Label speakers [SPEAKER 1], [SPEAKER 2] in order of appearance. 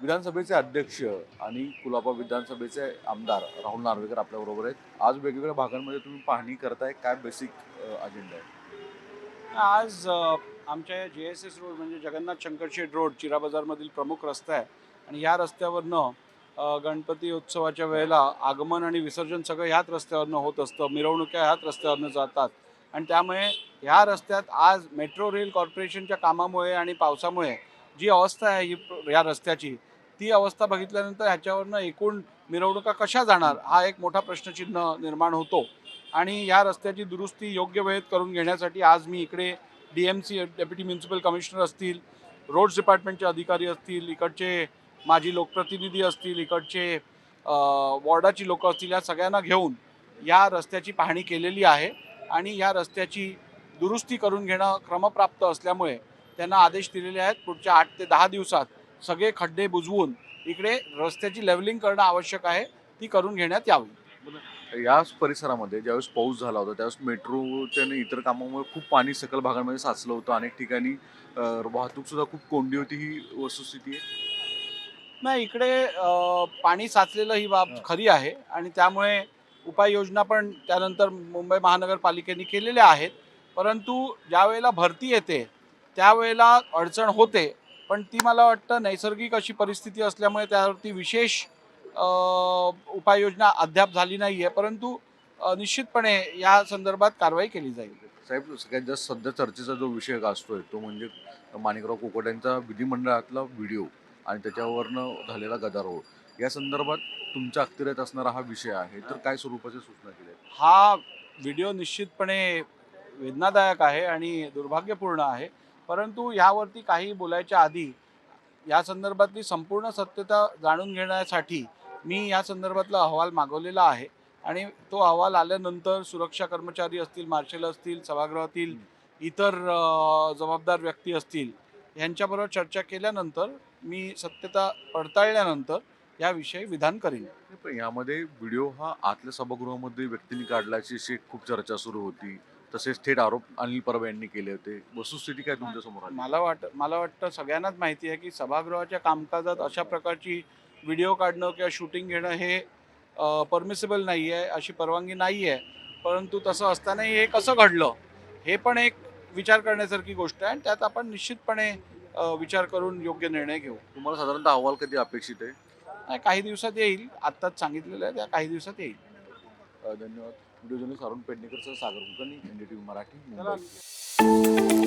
[SPEAKER 1] विधानसभेचे अध्यक्ष आणि कुलाबा विधानसभेचे आमदार राहुल नार्वेकर आपल्याबरोबर आहेत. आज वेगवेगळ्या भागांमध्ये तुम्ही पाहणी करताय. काय बेसिक अजेंडा आहे?
[SPEAKER 2] आज आमच्या जे एस एस रोड म्हणजे जगन्नाथ शंकरशेठ रोड चिरा बाजारमधील प्रमुख रस्ता आहे. आणि या रस्त्यावरनं गणपती उत्सवाच्या वेळेला आगमन आणि विसर्जन सगळं ह्याच रस्त्यावरनं होत असतं. मिरवणुक्या ह्याच रस्त्यावरनं जातात. आणि त्यामुळे ह्या रस्त्यात आज मेट्रो रेल कॉर्पोरेशनच्या कामामुळे आणि पावसामुळे जी अवस्था आहे ही या रस्त्याची ती अवस्था बघितल्यानंतर ह्याच्यावरनं एकूण मिरवणुका कशा जाणार हा एक मोठा प्रश्नचिन्ह निर्माण होतो. आणि या रस्त्याची दुरुस्ती योग्य वेळेत करून घेण्यासाठी आज मी इकडे D M C deputy municipal commissioner असतील रोड्स डिपार्टमेंटचे अधिकारी असतील इकडचे माजी लोकप्रतिनिधी असतील इकडचे वॉर्डाची लोकं असतील या सगळ्यांना घेऊन या रस्त्याची पाहणी केलेली आहे. आणि या रस्त्याची दुरुस्ती करून घेणं क्रमप्राप्त असल्यामुळे त्यांना आदेश दिलेले आहेत. पुढच्या आठ ते दहा दिवसात सगळे खड्डे बुजवून इकडे रस्त्याची लेवलिंग करणं आवश्यक आहे. ती करून घेण्यात यावी.
[SPEAKER 1] याच परिसरामध्ये ज्यावेळेस पाऊस झाला होता त्यावेळेस मेट्रोच्या आणि इतर कामामुळे खूप पाणी सकल भागांमध्ये साचलं होतं. अनेक ठिकाणी वाहतूक सुद्धा खूप कोंडी होती ही वस्तुस्थिती आहे.
[SPEAKER 2] नाही इकडे पाणी साचलेलं ही बाब. खरी आहे आणि त्यामुळे उपाययोजना पण त्यानंतर मुंबई महानगरपालिकेने केलेल्या आहेत. परंतु ज्या वेळेला भरती येते त्यावेळेला अडचण होते. पण ती मला वाटतं नैसर्गिक अशी परिस्थिती असल्यामुळे त्यावरती विशेष उपाययोजना अद्याप झाली नाही आहे परंतु निश्चितपणे या संदर्भात कारवाई केली जाईल.
[SPEAKER 1] साहेब सगळ्यात जास्त सध्या चर्चेचा जो विषय गाजतोय तो म्हणजे माणिकराव कोकोट्यांचा विधिमंडळातला व्हिडिओ आणि त्याच्यावरनं झालेला गदारोळ. या संदर्भात तुमच्या अखत्यारीत असणारा हा विषय आहे तर काय स्वरूपाच्या सूचना केल्या?
[SPEAKER 2] हा व्हिडिओ निश्चितपणे वेदनादायक आहे आणि दुर्भाग्यपूर्ण आहे. परंतु ह्यावरती काही बोलायच्या आधी या संदर्भातली संपूर्ण सत्यता जाणून घेण्यासाठी मी या संदर्भातला अहवाल मागवलेला आहे. आणि तो अहवाल आल्यानंतर सुरक्षा कर्मचारी असतील मार्शल असतील सभागृहातील इतर जबाबदार व्यक्ती असतील यांच्याबरोबर चर्चा केल्यानंतर मी सत्यता पडताळल्यानंतर याविषयी विधान करीन.
[SPEAKER 1] पण यामध्ये व्हिडिओ हा आतल्या सभागृहामध्ये व्यक्तींनी काढल्याची अशी खूप चर्चा सुरू होती. तसेच थेट आरोप अनिल परब यांनी केले होते. वस्तुस्थिती काय तुमच्यासमोर आली?
[SPEAKER 2] मला वाट मला वाटतं सगळ्यांनाच माहिती आहे की सभागृहाच्या कामकाजात अशा प्रकारची व्हिडिओ काढणं किंवा शूटिंग घेणं हे परमिसिबल नाही आहे अशी परवानगी नाही आहे परंतु तसं असतानाही हे कसं घडलं हे पण एक विचार करण्यासारखी गोष्ट आहे आणि त्यात आपण निश्चितपणे विचार करून योग्य निर्णय घेऊ.
[SPEAKER 1] तुम्हाला साधारणतः अहवाल कधी अपेक्षित आहे?
[SPEAKER 2] नाही, काही दिवसात येईल. आत्ताच सांगितलेलं आहे त्या काही दिवसात येईल.
[SPEAKER 1] धन्यवाद. Video journalist Arun Pednekar Sagar Kulkarni N D
[SPEAKER 2] T V Marathi
[SPEAKER 1] Mumbai.